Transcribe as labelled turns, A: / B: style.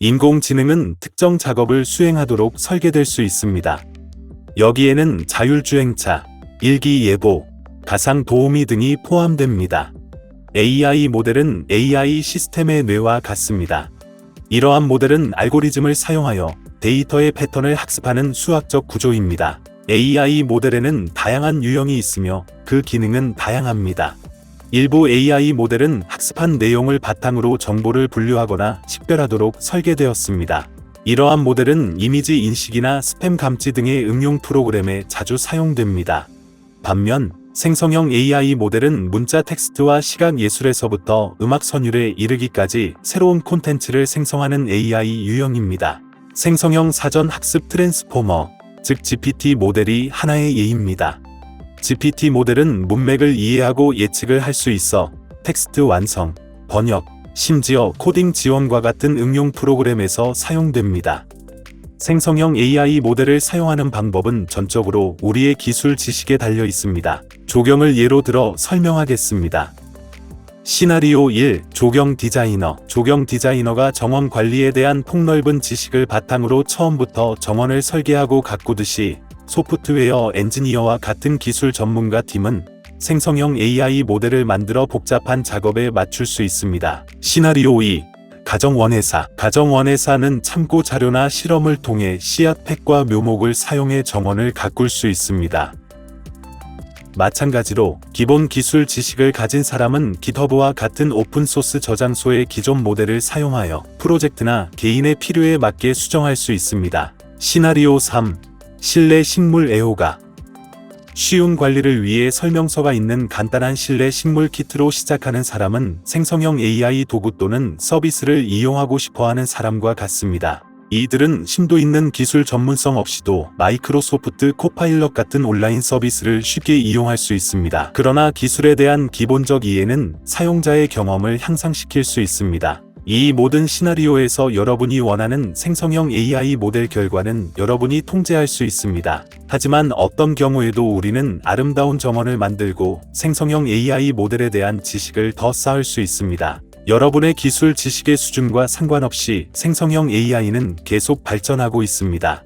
A: 인공지능은 특정 작업을 수행하도록 설계될 수 있습니다. 여기에는 자율주행차, 일기예보, 가상 도우미 등이 포함됩니다. AI 모델은 AI 시스템의 뇌와 같습니다. 이러한 모델은 알고리즘을 사용하여 데이터의 패턴을 학습하는 수학적 구조입니다. AI 모델에는 다양한 유형이 있으며 그 기능은 다양합니다. 일부 AI 모델은 학습한 내용을 바탕으로 정보를 분류하거나 식별하도록 설계되었습니다. 이러한 모델은 이미지 인식이나 스팸 감지 등의 응용 프로그램에 자주 사용됩니다. 반면 생성형 AI 모델은 문자 텍스트와 시각 예술에서부터 음악 선율에 이르기까지 새로운 콘텐츠를 생성하는 AI 유형입니다. 생성형 사전 학습 트랜스포머, 즉 GPT 모델이 하나의 예입니다. GPT 모델은 문맥을 이해하고 예측을 할 수 있어 텍스트 완성, 번역, 심지어 코딩 지원과 같은 응용 프로그램에서 사용됩니다. 생성형 AI 모델을 사용하는 방법은 전적으로 우리의 기술 지식에 달려 있습니다. 조경을 예로 들어 설명하겠습니다. 시나리오 1. 조경 디자이너. 조경 디자이너가 정원 관리에 대한 폭넓은 지식을 바탕으로 처음부터 정원을 설계하고 가꾸듯이 소프트웨어 엔지니어와 같은 기술 전문가 팀은 생성형 AI 모델을 만들어 복잡한 작업에 맞출 수 있습니다. 시나리오 2. 가정원회사. 가정원회사는 참고 자료나 실험을 통해 씨앗팩과 묘목을 사용해 정원을 가꿀 수 있습니다. 마찬가지로 기본 기술 지식을 가진 사람은 GitHub와 같은 오픈소스 저장소의 기존 모델을 사용하여 프로젝트나 개인의 필요에 맞게 수정할 수 있습니다. 시나리오 3. 실내 식물 애호가. 쉬운 관리를 위해 설명서가 있는 간단한 실내 식물 키트로 시작하는 사람은 생성형 AI 도구 또는 서비스를 이용하고 싶어 하는 사람과 같습니다. 이들은 심도 있는 기술 전문성 없이도 마이크로소프트 코파일럿 같은 온라인 서비스를 쉽게 이용할 수 있습니다. 그러나 기술에 대한 기본적 이해는 사용자의 경험을 향상시킬 수 있습니다. 이 모든 시나리오에서 여러분이 원하는 생성형 AI 모델 결과는 여러분이 통제할 수 있습니다. 하지만 어떤 경우에도 우리는 아름다운 정원을 만들고 생성형 AI 모델에 대한 지식을 더 쌓을 수 있습니다. 여러분의 기술 지식의 수준과 상관없이 생성형 AI는 계속 발전하고 있습니다.